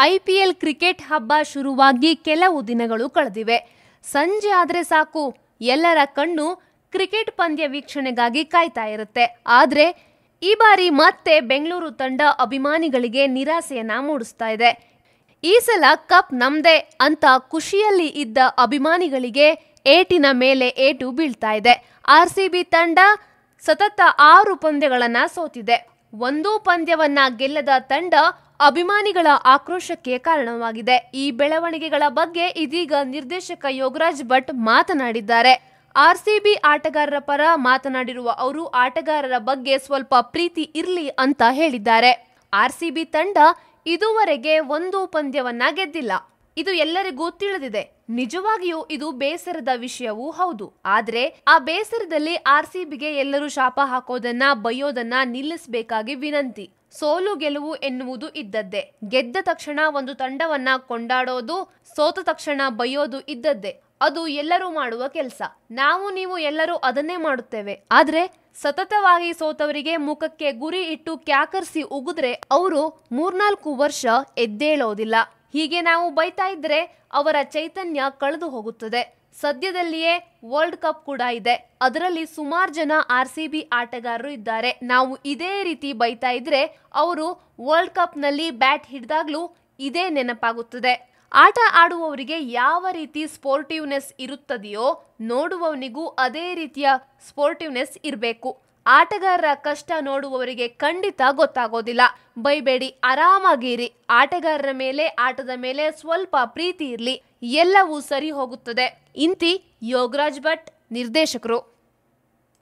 IPL cricket ಹಬ್ಬ ಶುರುವಾಗಿ ಕೆಲವು ದಿನಗಳು ಕಳೆದಿವೆ. ಸಂಜೆ ಆದರೆ ಸಾಕು, ಎಲ್ಲರ ಕಣ್ಣು ಕ್ರಿಕೆಟ್ ಪಂದ್ಯ ವೀಕ್ಷಣೆಗಾಗಿ ಕಾಯ್ತಾ ಇರುತ್ತೆ. ಆದರೆ, ಈ ಬಾರಿ ಮತ್ತೆ ಬೆಂಗಳೂರು ತಂಡ ಅಭಿಮಾನಿಗಳಿಗೆ ನಿರಾಸೆಯನ್ನ ಮೂಡಿಸ್ತಾ ಇದೆ. ಈ ಸಲ ಕಪ್ ನಮ್ದೇ ಅಂತ ಖುಷಿಯಲ್ಲಿ ಇದ್ದ ಅಭಿಮಾನಿಗಳಿಗೆ ಏಟಿನ ಮೇಲೆ ಏಟು ಬೀಳ್ತಾ ಇದೆ. ಆರ್ ತಂಡ ಸತತ ಆರು ಪಂದ್ಯಗಳನ್ನು ಸೋತಿದೆ. ಒಂದೂ ಪಂದ್ಯವನ್ನ ಗೆಲ್ಲದ ತಂಡ ಅಭಿಮಾನಿಗಳ ಆಕ್ರೋಶಕ್ಕೆ ಕಾರಣವಾಗಿದೆ. ಈ ಬೆಳವಣಿಗೆಗಳ ಬಗ್ಗೆ ಇದೀಗ ನಿರ್ದೇಶಕ ಯೋಗರಾಜ್ ಭಟ್ ಮಾತನಾಡಿದ್ದಾರೆ. ಆರ್ಸಿಬಿ ಆಟಗಾರರ ಪರ ಮಾತನಾಡಿರುವ ಅವರು, ಆಟಗಾರರ ಬಗ್ಗೆ ಸ್ವಲ್ಪ ಪ್ರೀತಿ ಇರಲಿ ಅಂತ ಹೇಳಿದ್ದಾರೆ. ಆರ್ಸಿಬಿ ತಂಡ ಇದುವರೆಗೆ ಒಂದು ಪಂದ್ಯವನ್ನ ಗೆದ್ದಿಲ್ಲ. ಇದು ಎಲ್ಲರಿಗೂ ತಿಳಿದಿದೆ. ನಿಜವಾಗಿಯೂ ಇದು ಬೇಸರದ ವಿಷಯವೂ ಹೌದು. ಆದ್ರೆ ಆ ಬೇಸರದಲ್ಲಿ ಆರ್ ಆರ್ಸಿಬಿಗೆ ಎಲ್ಲರೂ ಶಾಪ ಹಾಕೋದನ್ನ, ಬೈಯೋದನ್ನ ನಿಲ್ಲಿಸಬೇಕಾಗಿ ವಿನಂತಿ. ಸೋಲು ಗೆಲುವು ಎನ್ನುವುದು ಇದ್ದದ್ದೇ. ಗೆದ್ದ ತಕ್ಷಣ ಒಂದು ತಂಡವನ್ನ ಕೊಂಡಾಡೋದು, ಸೋತ ತಕ್ಷಣ ಬೈಯೋದು ಇದ್ದದ್ದೇ. ಅದು ಎಲ್ಲರೂ ಮಾಡುವ ಕೆಲಸ. ನಾವು ನೀವು ಎಲ್ಲರೂ ಅದನ್ನೇ ಮಾಡುತ್ತೇವೆ. ಆದ್ರೆ ಸತತವಾಗಿ ಸೋತವರಿಗೆ ಮುಖಕ್ಕೆ ಗುರಿ ಇಟ್ಟು ಕ್ಯಾಕರ್ಸಿ ಉಗಿದ್ರೆ ಅವರು ಮೂರ್ನಾಲ್ಕು ವರ್ಷ ಎದ್ದೇಳೋದಿಲ್ಲ. ಹೀಗೆ ನಾವು ಬೈತಾ ಇದ್ರೆ ಅವರ ಚೈತನ್ಯ ಕಳೆದು ಹೋಗುತ್ತದೆ. ಸದ್ಯದಲ್ಲಿಯೇ ವರ್ಲ್ಡ್ ಕಪ್ ಕೂಡ ಇದೆ. ಅದರಲ್ಲಿ ಸುಮಾರು ಜನ ಆರ್ ಸಿ ಬಿ ಆಟಗಾರರು ಇದ್ದಾರೆ. ನಾವು ಇದೇ ರೀತಿ ಬೈತಾ ಇದ್ರೆ ಅವರು ವರ್ಲ್ಡ್ ಕಪ್ನಲ್ಲಿ ಬ್ಯಾಟ್ ಹಿಡಿದಾಗ್ಲೂ ಇದೇ ನೆನಪಾಗುತ್ತದೆ. ಆಟ ಆಡುವವರಿಗೆ ಯಾವ ರೀತಿ ಸ್ಪೋರ್ಟಿವ್ನೆಸ್ ಇರುತ್ತದೆಯೋ ನೋಡುವವನಿಗೂ ಅದೇ ರೀತಿಯ ಸ್ಪೋರ್ಟಿವ್ನೆಸ್ ಇರಬೇಕು. ಆಟಗಾರರ ಕಷ್ಟ ನೋಡುವವರಿಗೆ ಖಂಡಿತ ಗೊತ್ತಾಗೋದಿಲ್ಲ. ಬೈಬೇಡಿ ಆರಾಮಾಗಿರಿ. ಆಟಗಾರರ ಮೇಲೆ, ಆಟದ ಮೇಲೆ ಸ್ವಲ್ಪ ಪ್ರೀತಿ ಇರಲಿ. ಎಲ್ಲವೂ ಸರಿ ಹೋಗುತ್ತದೆ. ಇಂತಿ ಯೋಗರಾಜ್ ಭಟ್, ನಿರ್ದೇಶಕರು.